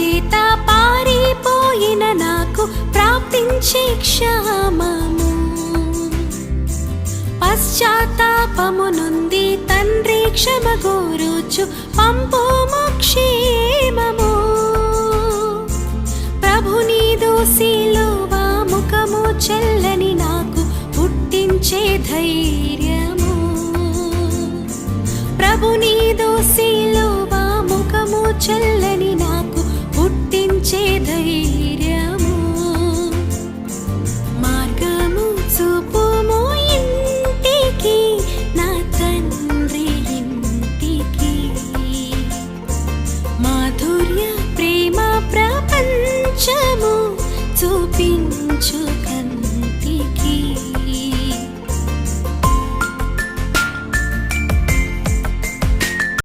చేత పారిపోయిన నాకు ప్రాప్తించే క్షామము. పశ్చాత్తాపమునుంది తండ్రి క్షమ గోరుచు పంపుము క్షేమము ప్రభుని నీదు ముఖము చెల్లని నాకు పుట్టించే ధైర్యం. माधुर्य